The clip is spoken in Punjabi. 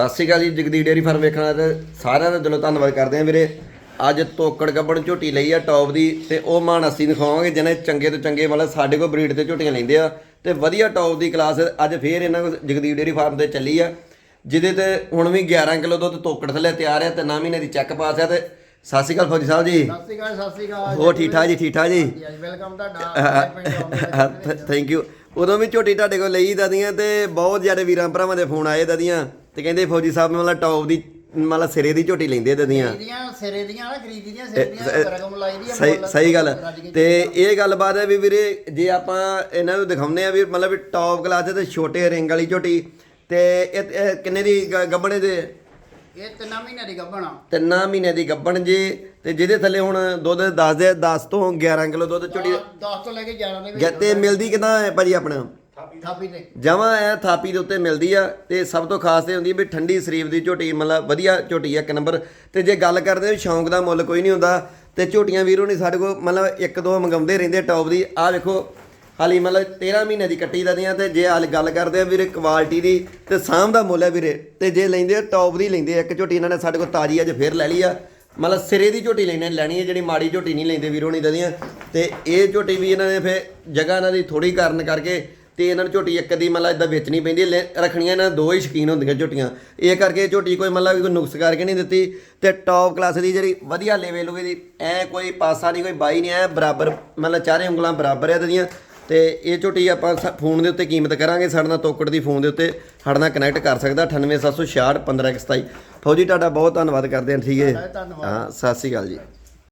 ਸਤਿ ਸ਼੍ਰੀ ਅਕਾਲ ਜੀ ਜਗਦੀ ਡੇਅਰੀ ਫਾਰਮ ਵੇਖਣਾ ਤੇ ਸਾਰਿਆਂ ਦਾ ਦਿਲੋਂ ਧੰਨਵਾਦ ਕਰਦੇ ਆ ਵੀਰੇ। ਅੱਜ ਤੋਕੜ ਗੱਬਣ ਝੋਟੀ ਲਈ ਆ ਟੌਪ ਦੀ ਤੇ ਉਹ ਮਾਨ ਅਸੀਂ ਦਿਖਾਵਾਂਗੇ ਜਿਹਨੇ ਚੰਗੇ ਤੋਂ ਚੰਗੇ ਮਤਲਬ ਸਾਡੇ ਕੋਲ ਬਰੀਡ ਤੇ ਝੋਟੀਆਂ ਲੈਂਦੇ ਆ ਤੇ ਵਧੀਆ ਟੌਪ ਦੀ ਕਲਾਸ ਅੱਜ ਫੇਰ ਇਹਨਾਂ ਕੋਲ ਜਗਦੀਪ ਡੇਅਰੀ ਫਾਰਮ ਤੇ ਚੱਲੀ ਆ ਜਿਹਦੇ ਤੇ ਹੁਣ ਵੀ 11 ਕਿਲੋ ਦੁੱਧ ਤੋਕੜ ਥੱਲੇ ਤਿਆਰ ਆ ਤੇ 9 ਮਹੀਨੇ ਦੀ ਚੈੱਕ ਪਾਸ ਆ ਤੇ ਸਤਿ ਸ਼੍ਰੀ ਅਕਾਲ ਫੌਜੀ ਸਾਹਿਬ ਜੀ। ਸਤਿ ਸ਼੍ਰੀ ਅਕਾਲ ਸਤਿ ਸ਼੍ਰੀ ਅਕਾਲ। ਹੋਰ ਠੀਕ ਠਾਕ ਜੀ ਠੀਕ ਠਾਕ ਜੀ? ਜੀ ਵੈਲਕਮ ਤੁਹਾਡਾ ਥੈਂਕ ਯੂ ਉਦੋਂ ਵੀ ਝੋਟੀ ਤੁਹਾਡੇ ਕੋਲ ਲਈ ਦਦੀਆਂ ਤੇ ਬਹੁਤ ਜ਼ਿਆਦਾ ਵੀਰਾਂ ਭਰਾਵਾਂ ਦੇ ਫੋਨ ਆਏ ਦਦੀਆਂ। ਤੇ ਕਹਿੰਦੇ ਫੌਜੀ ਸਾਹਿਬ ਮਤਲਬ ਟੌਪ ਦੀ ਮਤਲਬ ਸਿਰੇ ਦੀ ਝੋਟੀ ਲੈਂਦੇ ਦਦੀਆਂ ਖਰੀਦੀਆਂ ਸਿਰੇ ਦੀਆਂ ਨਾ ਖਰੀਦੀਆਂ ਸਿਰੇ ਦੀਆਂ ਰਕਮ ਲਾਈ ਦੀ ਆ, ਸਹੀ ਮੁੱਲ ਸਹੀ ਗੱਲ ਰੱਜ ਕੇ ਤੇ ਇਹ ਗੱਲਬਾਤ ਹੈ ਵੀ ਵੀਰੇ ਜੇ ਆਪਾਂ ਇਹਨਾਂ ਨੂੰ ਦਿਖਾਉਂਦੇ ਆ ਵੀ ਮਤਲਬ ਟੌਪ ਕਲਾਸ ਦੇ ਛੋਟੇ ਰਿੰਗ ਵਾਲੀ ਝੋਟੀ ਤੇ ਇਹ ਇਹ ਕਿੰਨੇ ਦੀ ਗ- ਗੱਭਣੇ ਦੇ ਇਹ ਤਿੰਨਾਂ ਮਹੀਨੇ ਦੀ ਗੱਭਣਾ ਤਿੰਨਾਂ ਮਹੀਨੇ ਦੀ ਗੱਭਣ ਜੀ ਤੇ ਜਿਹਦੇ ਥੱਲੇ ਹੁਣ ਦੁੱਧ 10 ਦੇ 10 ਤੋਂ 11 ਕਿਲੋ ਦੁੱਧ ਝੋਟੀ 10 ਤੋਂ ਲੈ ਕੇ 11 ਦੇ ਜਾਂ ਤੇ ਮਿਲਦੀ ਕਿਦਾਂ ਹੈ ਭਾਜੀ ਆਪਣਾ? ਥਾਪੀ ਤੇ। ਜਮਾਂ ਐ ਥਾਪੀ ਦੇ ਉੱਤੇ ਮਿਲਦੀ ਆ ਤੇ ਸਭ ਤੋਂ ਖਾਸ ਤੇ ਹੁੰਦੀ ਵੀ ਠੰਡੀ ਸਰੀਰ ਦੀ ਝੋਟੀ, ਮਤਲਬ ਵਧੀਆ ਝੋਟੀ ਆ ਇੱਕ ਨੰਬਰ। ਤੇ ਜੇ ਗੱਲ ਕਰਦੇ ਹਾਂ ਸ਼ੌਂਕ ਦਾ ਮੁੱਲ ਕੋਈ ਨਹੀਂ ਹੁੰਦਾ, ਤੇ ਝੋਟੀਆਂ ਵੀਰੋ ਨਹੀਂ ਸਾਡੇ ਕੋਲ ਮਤਲਬ ਇੱਕ ਦੋ ਮੰਗਾਉਂਦੇ ਰਹਿੰਦੇ ਟੌਪ ਦੀ। ਆਹ ਵੇਖੋ ਹਾਲੀ ਮਤਲਬ 13 ਮਹੀਨੇ ਦੀ ਕੱਟੀ ਦਦੀਆਂ ਤੇ ਜੇ ਹਾਲ ਗੱਲ ਕਰਦੇ ਆ ਵੀਰੇ ਕੁਆਲਿਟੀ ਦੀ ਤੇ ਸਾਂਭ ਦਾ ਮੁੱਲ ਹੈ ਵੀਰੇ। ਤੇ ਜੇ ਲੈਂਦੇ ਆ ਟੌਪ ਦੀ ਲੈਂਦੇ ਆ, ਇੱਕ ਝੋਟੀ ਇਹਨਾਂ ਨੇ ਸਾਡੇ ਕੋਲ ਤਾਜੀ ਅੱਜ ਫੇਰ ਲੈ ਲਈ ਆ। ਮਤਲਬ ਸਿਰੇ ਦੀ ਝੋਟੀ ਲੈਣੇ, ਲੈਣੀ ਹੈ ਜਿਹੜੀ ਮਾੜੀ ਝੋਟੀ ਨਹੀਂ ਲੈਂਦੇ ਵੀਰੋ ਨਹੀਂ ਦਦੀਆਂ ਤੇ ਇਹ ਝੋਟੀ ਵੀ ਇਹਨਾਂ ਨੇ ਫੇ ਜਗ੍ਹਾ ਇਹਨਾਂ ਦੀ ਥੋੜੀ ਕਾਰਨ ਕਰਕੇ ਤੇ ਇਹਨਾਂ ਨੂੰ ਝੋਟੀ ਇੱਕ ਦੀ ਮਤਲਬ ਇਦਾਂ ਵੇਚਣੀ ਪੈਂਦੀ ਹੈ। ਰੱਖਣੀਆਂ ਇਹਨਾਂ ਦੋ ਹੀ ਸ਼ਕੀਨ ਹੁੰਦੀਆਂ ਝੋਟੀਆਂ। ਇਹ ਕਰਕੇ ਝੋਟੀ ਕੋਈ ਮਤਲਬ ਕੋਈ ਨੁਕਸ ਕਰਕੇ ਨਹੀਂ ਦਿੱਤੀ ਤੇ ਟੌਪ ਕਲਾਸ ਦੀ ਜਿਹੜੀ ਵਧੀਆ ਲੈਵਲ ਹੋਵੇ ਦੀ ਐ ਕੋਈ ਪਾਸਾ ਨਹੀਂ ਕੋਈ ਬਾਈ ਨਹੀਂ ਐ ਬਰਾਬਰ ਮਤਲਬ ਚਾਰੇ ਉਂਗਲਾਂ ਬਰਾਬਰ ਐ ਇਹਦੀਆਂ। ਤੇ ਇਹ ਝੋਟੀ ਆਪਾਂ ਫੋਨ ਦੇ ਉੱਤੇ ਕੀਮਤ ਕਰਾਂਗੇ। ਸਾਡੇ ਨਾਲ ਤੋਕੜ ਦੀ ਫੋਨ ਦੇ ਉੱਤੇ ਸਾਡੇ ਨਾਲ ਕਨੈਕਟ ਕਰ ਸਕਦਾ 98766 15127 ਫੌਜੀ ਤੁਹਾਡਾ ਬਹੁਤ ਧੰਨਵਾਦ ਕਰਦੇ ਹਾਂ। ਠੀਕ ਹੈ। ਹਾਂ ਸਤਿ ਸ਼੍ਰੀ ਅਕਾਲ ਜੀ।